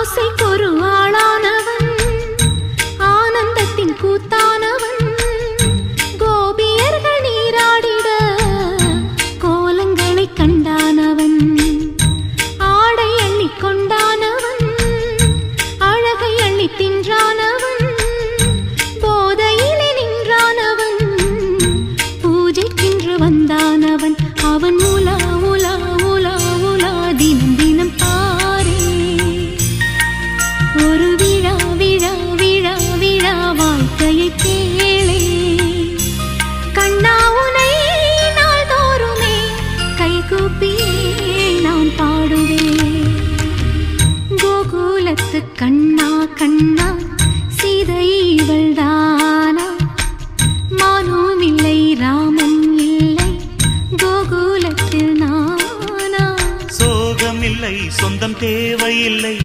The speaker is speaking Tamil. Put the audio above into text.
ஆசைக்கொரு ஆளானவன் ஆனந்தத்தின் கூத்தானவன் கோபியர்கள் நீராடிட கோலங்களை கண்டானவன் ஆடை அள்ளி கொண்டானவன் அழகை எண்ணி தின்றானவன் கண்ணத்து கண்ணா கண்ணா சீதை இவள்தானா? மானும் இல்லை ராமன் இல்லை கோகுலத்தில் நானா? சோகமில்லை சொந்தம் தேவையில்லை.